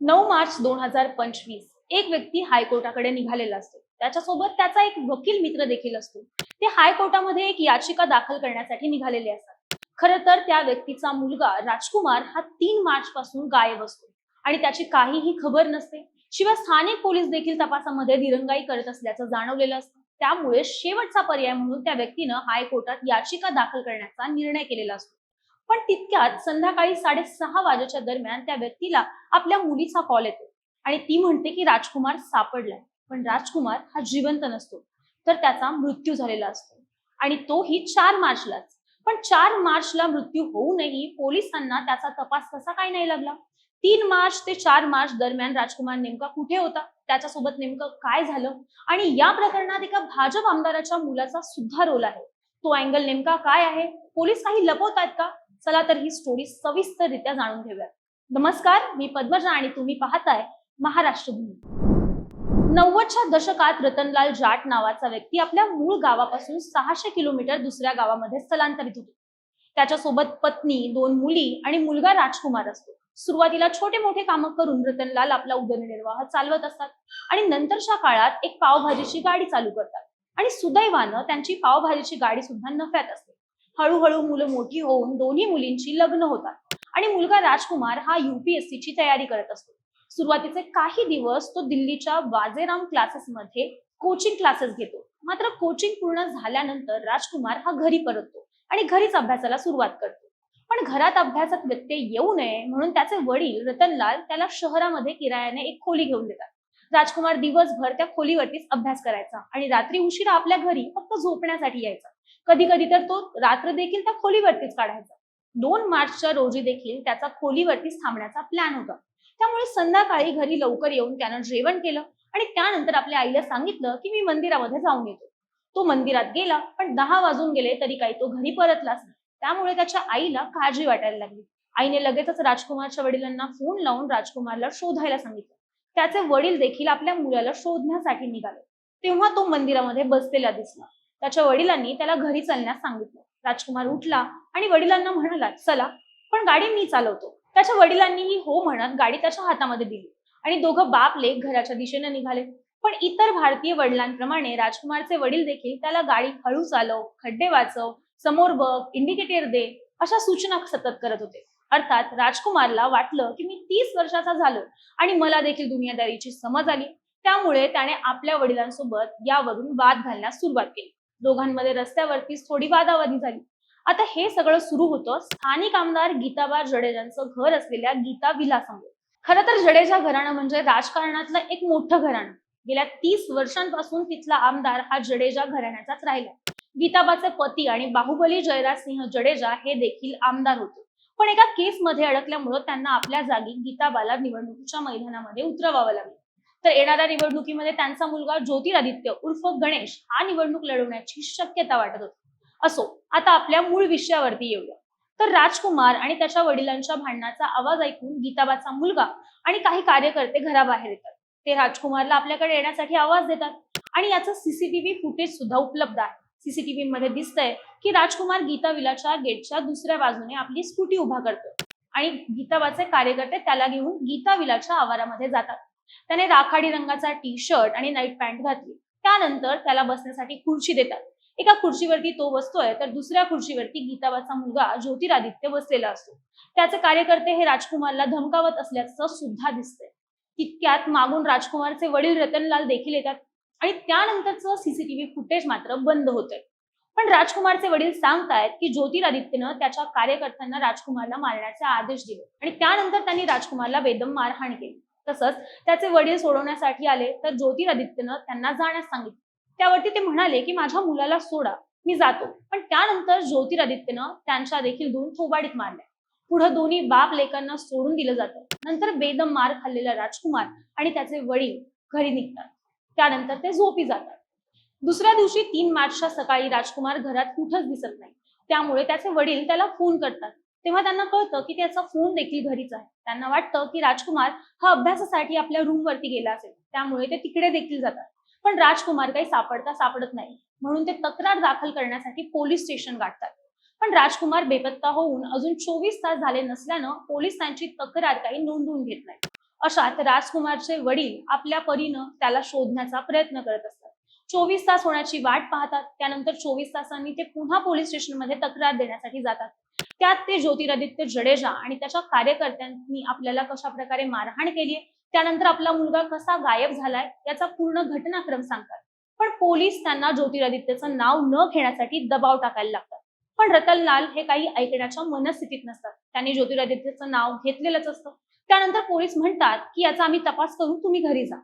नऊ मार्च दोन हजार पंचवीस एक व्यक्ती हायकोर्टाकडे निघालेला असतो. त्याच्यासोबत त्याचा एक वकील मित्र देखील असतो. ते हायकोर्टामध्ये एक याचिका दाखल करण्यासाठी निघालेले असतात. खर तर त्या व्यक्तीचा मुलगा राजकुमार हा तीन मार्च पासून गायब असतो. आणि त्याची काहीही खबर नसते. शिवाय स्थानिक पोलीस देखील तपासामध्ये दिरंगाई करत असल्याचं जाणवलेलं असतं. त्यामुळे शेवटचा पर्याय म्हणून त्या व्यक्तीनं हायकोर्टात याचिका दाखल करण्याचा निर्णय केलेला असतो. पण तितक्यात संध्याकाळी साडेसहा वाजेच्या दरम्यान त्या व्यक्तीला आपल्या मुलीचा कॉल येतो. आणि ती म्हणते की राजकुमार सापडलाय. पण राजकुमार हा जिवंत नसतो. तर त्याचा मृत्यू झालेला असतो. आणि तोही चार मार्चलाच. पण चार मार्चला मृत्यू होऊनही पोलिसांना त्याचा तपास कसा काय नाही लागला? तीन मार्च ते चार मार्च दरम्यान राजकुमार नेमका कुठे होता? त्याच्यासोबत नेमकं काय झालं? आणि या प्रकरणात एका भाजप आमदाराच्या मुलाचा सुद्धा रोल आहे. तो अँगल नेमका काय आहे? पोलीस काही लपवत आहेत का? चला तर ही स्टोरी सविस्तररित्या जाणून घेऊया नमस्कार मी पद्मजा आणि तुम्ही पाहताय महाराष्ट्र भूमी नव्वदच्या दशकात रतनलाल जाट नावाचा व्यक्ती आपल्या मूळ गावापासून सहाशे किलोमीटर दुसऱ्या गावामध्ये स्थलांतरित होतो. त्याच्यासोबत पत्नी दोन मुली आणि मुलगा राजकुमार असतो. सुरुवातीला छोटे मोठे कामं करून रतनलाल आपला उदरनिर्वाह चालवत असतात आणि नंतरच्या काळात एक पावभाजीची गाडी चालू करतात आणि सुदैवानं त्यांची पावभाजीची गाडी सुद्धा नफ्यात असते. हळूहळू मुलं मोठी होऊन दोन्ही मुलींची लग्न होतात. आणि मुलगा राजकुमार हा युपीएससीची तयारी करत असतो. सुरुवातीचे काही दिवस तो दिल्लीच्या वाजेराम क्लासेसमध्ये कोचिंग क्लासेस घेतो. मात्र कोचिंग पूर्ण झाल्यानंतर राजकुमार हा घरी परततो आणि घरीच अभ्यासाला सुरुवात करतो. पण घरात अभ्यासात व्यत्यय येऊ नये म्हणून त्याचे वडील रतनलाल त्याला शहरामध्ये किरायाने एक खोली घेऊन देतात. राजकुमार दिवसभर त्या खोलीवरतीच अभ्यास करायचा आणि रात्री उशिरा आपल्या घरी फक्त झोपण्यासाठी यायचा. कधी कधी तर तो रात्र देखील त्या खोलीवरतीच काढायचा. दोन मार्चच्या रोजी देखील त्याचा खोलीवरतीच थांबण्याचा प्लॅन होता. त्यामुळे संध्याकाळी घरी लवकर येऊन त्यानं जेवण केलं आणि त्यानंतर आपल्या आईला सांगितलं की मी मंदिरामध्ये जाऊन येतो. तो मंदिरात गेला पण दहा वाजून गेले तरी काही तो घरी परतलाच नाही. त्यामुळे त्याच्या आईला काळजी वाटायला लागली. आईने लगेचच राजकुमारच्या वडिलांना फोन लावून राजकुमारला शोधायला सांगितलं. त्याचे वडील देखील आपल्या मुलाला शोधण्यासाठी निघाले. तेव्हा तो मंदिरामध्ये बसलेला दिसला. त्याच्या वडिलांनी त्याला घरी चालण्यास सांगितलं. राजकुमार उठला आणि वडिलांना म्हणाला चला पण गाडी मी चालवतो. त्याच्या वडिलांनीही हो म्हणत गाडी त्याच्या हातामध्ये दिली आणि दोघं बाप लेख घराच्या दिशेने निघाले. पण इतर भारतीय वडिलांप्रमाणे राजकुमारचे वडील देखील त्याला गाडी हळू चालव खड्डे वाचव समोर बघ इंडिकेटर दे अशा सूचना सतत करत होते. अर्थात राजकुमारला वाटलं की मी तीस वर्षाचा झालो आणि मला देखील दुनियादारीची समज आली. त्यामुळे त्याने आपल्या वडिलांसोबत यावरून वाद घालण्यास सुरुवात केली. दोघांमध्ये रस्त्यावरतीच थोडी वादावादी झाली. आता हे सगळं सुरू होतं स्थानिक आमदार गीताबा जडेजांचं घर असलेल्या गीता विलासमोर खरं तर जडेजा घराणं म्हणजे राजकारणातलं एक मोठं घराणं. गेल्या तीस वर्षांपासून तिथला आमदार हा जडेजा घराण्याचाच राहिला. गीताबाचे पती आणि बाहुबली जयराज सिंह जडेजा हे देखील आमदार होते. पण एका केसमध्ये अडकल्यामुळं त्यांना आपल्या जागी गीताबाला निवडणुकीच्या मैदानामध्ये उतरवावं लागलं. तर येणाऱ्या निवडणुकीमध्ये त्यांचा मुलगा ज्योतिरादित्य उर्फ गणेश हा निवडणूक लढवण्याची शक्यता वाटत होती. असो आता आपल्या मूळ विषयावरती येऊया. तर राजकुमार आणि त्याच्या वडिलांच्या भांडणाचा आवाज ऐकून गीताबाचा मुलगा आणि काही कार्यकर्ते घराबाहेर येतात. ते राजकुमारला आपल्याकडे येण्यासाठी आवाज देतात आणि याचं सीसीटीव्ही फुटेज सुद्धा उपलब्ध आहे. सीसीटीव्ही मध्ये दिसतंय की राजकुमार गीता विलाच्या गेटच्या दुसऱ्या बाजूने आपली स्कूटी उभा करतो आणि गीताबाचे कार्यकर्ते त्याला घेऊन गीता विलाच्या आवारामध्ये जातात. त्याने राखाडी रंगाचा टी शर्ट आणि नाईट पॅन्ट घातली. त्यानंतर त्याला बसण्यासाठी खुर्ची देतात. एका खुर्चीवरती तो बसतोय तर दुसऱ्या खुर्चीवरती गीताबाचा मुलगा ज्योतिरादित्य बसलेला असतो. त्याचे कार्यकर्ते हे राजकुमारला धमकावत असल्याचं सुद्धा दिसतंय. तितक्यात मागून राजकुमारचे वडील रतनलाल देखील येतात आणि त्यानंतरचं सीसीटीव्ही फुटेज मात्र बंद होतंय. पण राजकुमारचे वडील सांगतायत की ज्योतिरादित्यनं त्याच्या कार्यकर्त्यांना राजकुमारला मारण्याचे आदेश दिले आणि त्यानंतर त्यांनी राजकुमारला बेदम मारहाण केली. तसंच त्याचे वडील सोडवण्यासाठी आले तर ज्योतिरादित्यनं त्यांना जाण्यास सांगितलं. त्यावरती ते म्हणाले की माझ्या मुलाला सोडा मी जातो. पण त्यानंतर ज्योतिरादित्यनं त्यांच्या देखील दोन थोबाडीत मारल्या. पुढे दोन्ही बाप लेकांना सोडून दिलं जातं. नंतर बेदम मार खाल्लेला राजकुमार आणि त्याचे वडील घरी निघतात. त्यानंतर ते झोपी जातात. दुसऱ्या दिवशी तीन मार्चच्या सकाळी राजकुमार घरात कुठंच दिसत नाही. त्यामुळे त्याचे वडील त्याला फोन करतात. तेव्हा त्यांना कळतं की त्याचा फोन देखील घरीच आहे त्यांना वाटतं की राजकुमार हा अभ्यासासाठी आपल्या रूम वरती गेला असेल. त्यामुळे ते तिकडे देखील जातात. पण राजकुमार काही सापडता सापडत नाही. म्हणून ते तक्रार दाखल करण्यासाठी पोलीस स्टेशन गाठतात. पण राजकुमार बेपत्ता होऊन अजून चोवीस तास झाले नसल्यानं पोलीस त्यांची तक्रार काही नोंदवून घेत नाही अशात राजकुमारचे वडील आपल्या परीनं त्याला शोधण्याचा प्रयत्न करत असतात. चोवीस तास होण्याची वाट पाहतात. त्यानंतर चोवीस तासांनी ते पुन्हा पोलीस स्टेशनमध्ये तक्रार देण्यासाठी जातात. त्यात ते ज्योतिरादित्य जडेजा आणि त्याच्या कार्यकर्त्यांनी आपल्याला कशा प्रकारे मारहाण केली त्यानंतर आपला मुलगा कसा गायब झालाय याचा पूर्ण घटनाक्रम सांगतात. पण पोलीस त्यांना ज्योतिरादित्यचं नाव न घेण्यासाठी दबाव टाकायला लागतात. पण रतनलाल हे काही ऐकण्याच्या मनस्थितीत नसतात. त्यांनी ज्योतिरादित्यचं नाव घेतलेलंच असतं. त्यानंतर पोलीस म्हणतात की याचा आम्ही तपास करू तुम्ही घरी जा.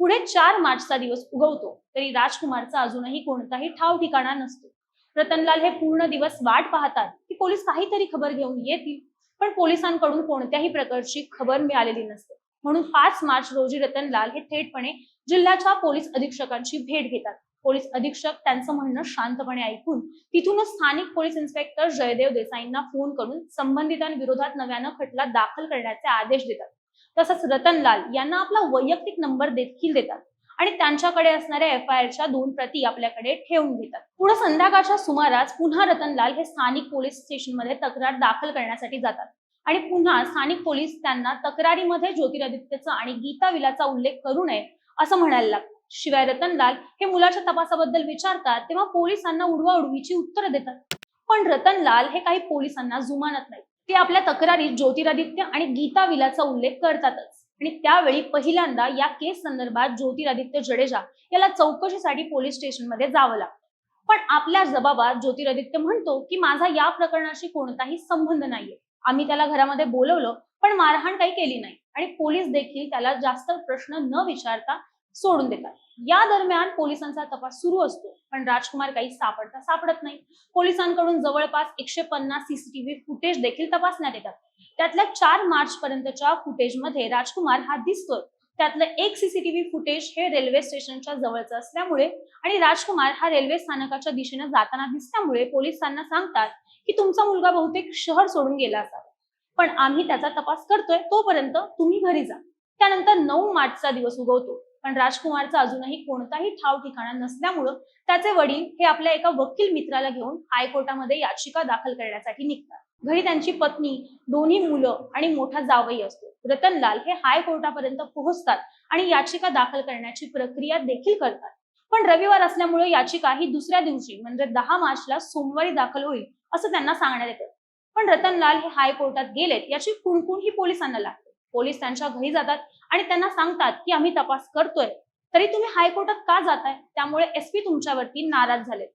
पुढे चार मार्चचा दिवस उगवतो तरी राजकुमारचा अजूनही कोणताही ठाव ठिकाणा नसतो. रतनलाल हे पूर्ण दिवस वाट पाहतात की पोलीस काहीतरी खबर घेऊन येतील पण पोलिसांकडून कोणत्याही प्रकारची खबर मिळालेली नसते. म्हणून पाच मार्च रोजी रतनलाल हे थेटपणे जिल्ह्याच्या पोलीस अधीक्षकांची भेट घेतात. पोलीस अधीक्षक त्यांचं म्हणणं शांतपणे ऐकून तिथूनच स्थानिक पोलीस इन्स्पेक्टर जयदेव देसाईंना फोन करून संबंधितांविरोधात नव्यानं खटला दाखल करण्याचे आदेश देतात. तसंच रतनलाल यांना आपला वैयक्तिक नंबर देखील देतात. आणि त्यांच्याकडे असणाऱ्या एफ आय आरच्या दोन प्रती आपल्याकडे ठेवून घेतात. पुढे संध्याकाळच्या सुमारास पुन्हा रतनलाल हे स्थानिक पोलीस स्टेशनमध्ये तक्रार दाखल करण्यासाठी जातात. आणि पुन्हा स्थानिक पोलीस त्यांना तक्रारीमध्ये ज्योतिरादित्यचा आणि गीता विलाचा उल्लेख करू नये असं म्हणायला लागतात शिवाय रतनलाल हे मुलाच्या तपासाबद्दल विचारतात तेव्हा पोलिसांना उडवाउडवीची उत्तरं देतात. पण रतनलाल हे काही पोलिसांना जुमानत नाही ते आपल्या तक्रारीत ज्योतिरादित्य आणि गीता विलाचा उल्लेख करतातच. आणि त्यावेळी पहिल्यांदा या केस संदर्भात ज्योतिरादित्य जडेजा याला चौकशीसाठी पोलीस स्टेशनमध्ये जावं लागतं. पण आपल्या जबाबात ज्योतिरादित्य म्हणतो की माझा या प्रकरणाशी कोणताही संबंध नाहीये. आम्ही त्याला घरामध्ये बोलवलं पण मारहाण काही केली नाही. आणि पोलीस देखील त्याला जास्त प्रश्न न विचारता सोडून देतात. या दरम्यान पोलिसांचा तपास सुरू असतो पण राजकुमार काही सापडता सापडत नाही. पोलिसांकडून जवळपास एकशे पन्नास सीसीटीव्ही फुटेज देखील तपासण्यात येतात. त्यातल्या चार मार्च पर्यंतच्या फुटेजमध्ये राजकुमार हा दिसतोय. त्यातलं एक सीसीटीव्ही फुटेज हे रेल्वे स्टेशनच्या जवळचं असल्यामुळे आणि राजकुमार हा रेल्वे स्थानकाच्या दिशेने जाताना दिसल्यामुळे पोलिसांना सांगतात की तुमचा मुलगा बहुतेक शहर सोडून गेला असावा. पण आम्ही त्याचा तपास करतोय तोपर्यंत तुम्ही घरी जा. त्यानंतर नऊ मार्चचा दिवस उगवतो. पण राजकुमारचा अजूनही कोणताही ठाव ठिकाणा नसल्यामुळं त्याचे वडील हे आपल्या एका वकील मित्राला घेऊन हायकोर्टामध्ये याचिका दाखल करण्यासाठी निघतात. घरी त्यांची पत्नी दोन्ही मुलं आणि मोठा जावई असतो. रतनलाल हे हायकोर्टापर्यंत पोहोचतात आणि याचिका दाखल करण्याची प्रक्रिया देखील करतात. पण रविवार असल्यामुळे याचिका ही दुसऱ्या दिवशी म्हणजे दहा मार्चला सोमवारी दाखल होईल असं त्यांना सांगण्यात येतं. पण रतनलाल हे हायकोर्टात गेलेत याची कुणकुण ही पोलिसांना लागते. पोलीस त्यांच्या घरी जातात आणि त्यांना सांगतात की आम्ही तपास करतोय. तरी तुम्ही हायकोर्टात का जाताय? त्यामुळे एसपी तुमच्यावरती नाराज झाले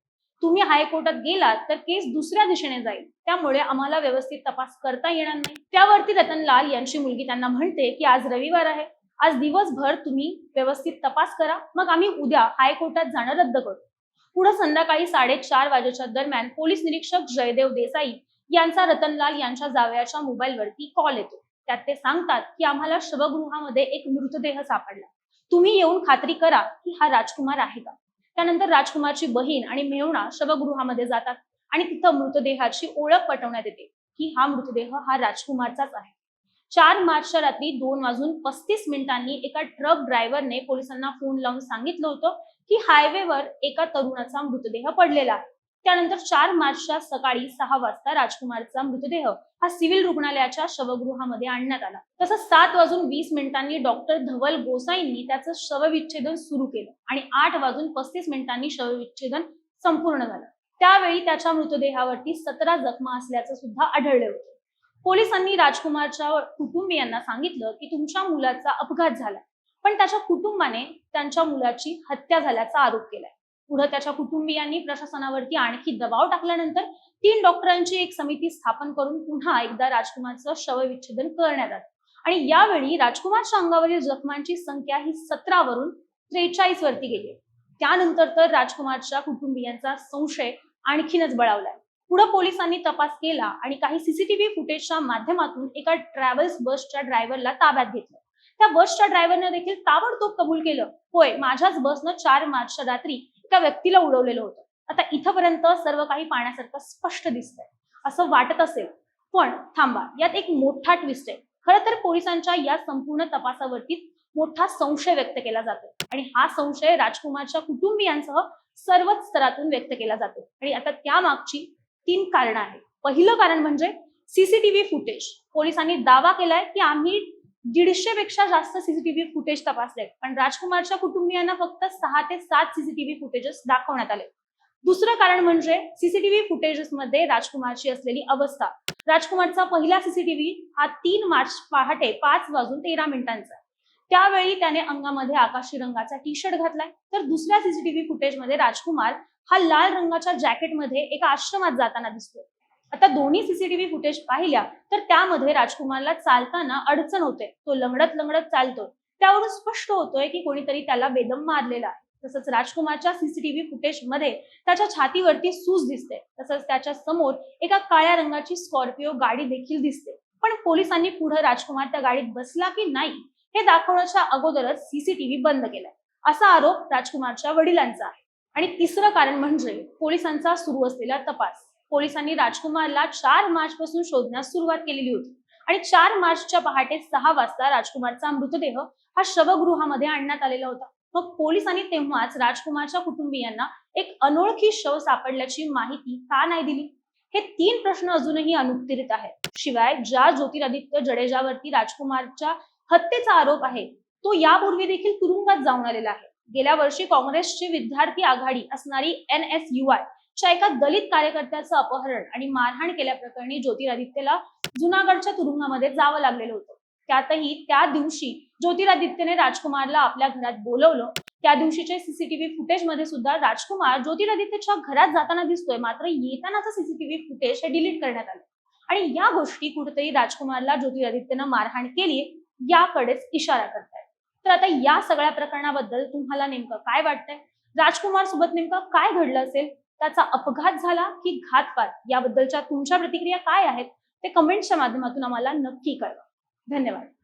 तुम्ही हायकोर्टात गेलात तर केस दुसऱ्या दिशेने जाईल. त्यामुळे आम्हाला व्यवस्थित तपास करता येणार नाही. त्यावरती रतनलाल यांची मुलगी त्यांना म्हणते की आज रविवार आहे. आज दिवसभर तुम्ही व्यवस्थित तपास करा. मग आम्ही उद्या हायकोर्टात जाणं रद्द करू. पुढे संध्याकाळी साडेचार वाजेच्या दरम्यान पोलीस निरीक्षक जयदेव देसाई यांचा रतनलाल यांच्या जावयाच्या मोबाईलवरती कॉल येतो. त्यात ते सांगतात की आम्हाला शवगृहामध्ये एक मृतदेह सापडला. तुम्ही येऊन खात्री करा की हा राजकुमार आहे का? त्यानंतर राजकुमारची बहीण आणि मेहुणा शवगृहामध्ये जातात आणि तिथं मृतदेहाची ओळख पटवण्यात येते की हा मृतदेह हा राजकुमारचाच आहे. चार मार्चच्या रात्री दोन वाजून पस्तीस मिनिटांनी एका ट्रक ड्रायव्हरने पोलिसांना फोन लावून सांगितलं होतं की हायवेवर एका तरुणाचा मृतदेह पडलेला आहे. त्यानंतर चार मार्चच्या सकाळी सहा वाजता राजकुमारचा मृतदेह हा सिव्हिल रुग्णालयाच्या शवगृहामध्ये आणण्यात आला. तसंच सात वाजून वीस मिनिटांनी डॉक्टर धवल गोसाईंनी त्याचं शवविच्छेदन सुरू केलं आणि आठ वाजून पस्तीस मिनिटांनी शवविच्छेदन संपूर्ण झालं. त्यावेळी त्याच्या मृतदेहावरती सतरा जखमा असल्याचं सुद्धा आढळले होते. पोलिसांनी राजकुमारच्या कुटुंबियांना सांगितलं की तुमच्या मुलाचा अपघात झाला पण त्याच्या कुटुंबाने त्यांच्या मुलाची हत्या झाल्याचा आरोप केलाय. पुढे त्याच्या कुटुंबियांनी प्रशासनावरती आणखी दबाव टाकल्यानंतर तीन डॉक्टरांची एक समिती स्थापन करून पुन्हा एकदा राजकुमारचं शवविच्छेदन करण्यात आलं. आणि यावेळी राजकुमारच्या अंगावरील जखमांची संख्या ही सतरा वरून त्रेचाळीस वरती गेली. त्यानंतर तर राजकुमारच्या कुटुंबियांचा संशय आणखीनच बळावलाय पुढे पोलिसांनी तपास केला आणि काही सीसीटीव्ही फुटेजच्या माध्यमातून एका ट्रॅव्हल्स बसच्या ड्रायव्हरला ताब्यात घेतलं. त्या बसच्या ड्रायव्हरने देखील ताबडतोब कबूल केलं होय माझ्याच बसनं चार मार्चच्या रात्री एका व्यक्तीला उडवलेलं होतं. आता इथंपर्यंत सर्व काही पाहण्यासारखं स्पष्ट दिसतंय. असं वाटत असेल. पण थांबा यात एक मोठा ट्विस्ट आहे. खरं तर पोलिसांच्या या संपूर्ण तपासावरती मोठा संशय व्यक्त केला जातो आणि हा संशय राजकुमारच्या कुटुंबियांसह सर्वच स्तरातून व्यक्त केला जातो आणि आता त्यामागची तीन कारण आहेत. पहिलं कारण म्हणजे सीसीटीव्ही फुटेज. पोलिसांनी दावा केलाय की आम्ही दीडशे पेक्षा जास्त सीसीटीव्ही फुटेज तपासले. पण राजकुमारच्या कुटुंबियांना फक्त सहा ते सात सीसीटीव्ही फुटेजेस दाखवण्यात आले. दुसरं कारण म्हणजे सीसीटीव्ही फुटेजेस मध्ये राजकुमारची असलेली अवस्था. राजकुमारचा पहिला सीसीटीव्ही हा तीन मार्च पहाटे पाच वाजून तेरा मिनिटांचा. त्यावेळी त्याने अंगामध्ये आकाशी रंगाचा टी शर्ट घातलाय. तर दुसऱ्या सीसीटीव्ही फुटेजमध्ये राजकुमार हा लाल रंगाच्या जॅकेटमध्ये एका आश्रमात जाताना दिसतोय. आता दोन्ही सीसीटीव्ही फुटेज पाहिल्या तर त्यामध्ये राजकुमारला चालताना अडचण होते. तो लंगडत लंगडत चालतोय त्यावरून स्पष्ट होतोय की कोणीतरी त्याला बेदम मारलेला आहे. तसंच राजकुमारच्या सीसीटीव्ही फुटेजमध्ये त्याच्या छातीवरती सूज दिसते. तसंच त्याच्यासमोर एका काळ्या रंगाची स्कॉर्पिओ गाडी देखील दिसते. पण पोलिसांनी पुढे राजकुमार त्या गाडीत बसला की नाही हे दाखवण्याच्या अगोदरच सीसीटीव्ही बंद केलाय. असा आरोप राजकुमारच्या वडिलांचा आहे. आणि तिसरं कारण म्हणजे पोलिसांचा सुरू असलेला तपास. पोलिसांनी राजकुमारला चार मार्च पासून शोधण्यास सुरुवात केलेली होती. आणि चार मार्चच्या पहाटे सहा वाजता राजकुमारचा मृतदेह हा शवगृहामध्ये आणण्यात आलेला होता. मग पोलिसांनी तेव्हाच राजकुमारच्या कुटुंबियांना एक अनोळखी शव सापडल्याची माहिती का नाही दिली? हे तीन प्रश्न अजूनही अनुत्तरित आहेत. शिवाय ज्या ज्योतिरादित्य जडेजावरती राजकुमारच्या हत्येचा आरोप आहे तो यापूर्वी देखील तुरुंगात जाऊन आलेला आहे. गेल्या वर्षी काँग्रेसची विद्यार्थी आघाडी असणारी एन एस यू आय च्या एका दलित कार्यकर्त्याचं अपहरण आणि मारहाण केल्याप्रकरणी ज्योतिरादित्यला जुनागडच्या तुरुंगामध्ये जावं लागलेलं होतं. त्यातही त्या दिवशी ज्योतिरादित्यने राजकुमारला आपल्या घरात बोलवलं. त्या दिवशीचे सीसीटीव्ही फुटेजमध्ये सुद्धा राजकुमार ज्योतिरादित्यच्या घरात जाताना दिसतोय. मात्र येतानाचं सीसीटीव्ही फुटेज हे डिलीट करण्यात आलं. आणि या गोष्टी कुठेतरी राजकुमारला ज्योतिरादित्यनं मारहाण केली याकडेच इशारा करतायत. तर आता या सगळ्या प्रकरणाबद्दल तुम्हाला नेमकं काय वाटतंय? राजकुमार सोबत नेमकं काय घडलं असेल? त्याचा अपघात झाला की घातपात याबद्दलच्या तुमच्या प्रतिक्रिया काय आहेत ते कमेंट्सच्या माध्यमातून आम्हाला नक्की कळवा. धन्यवाद.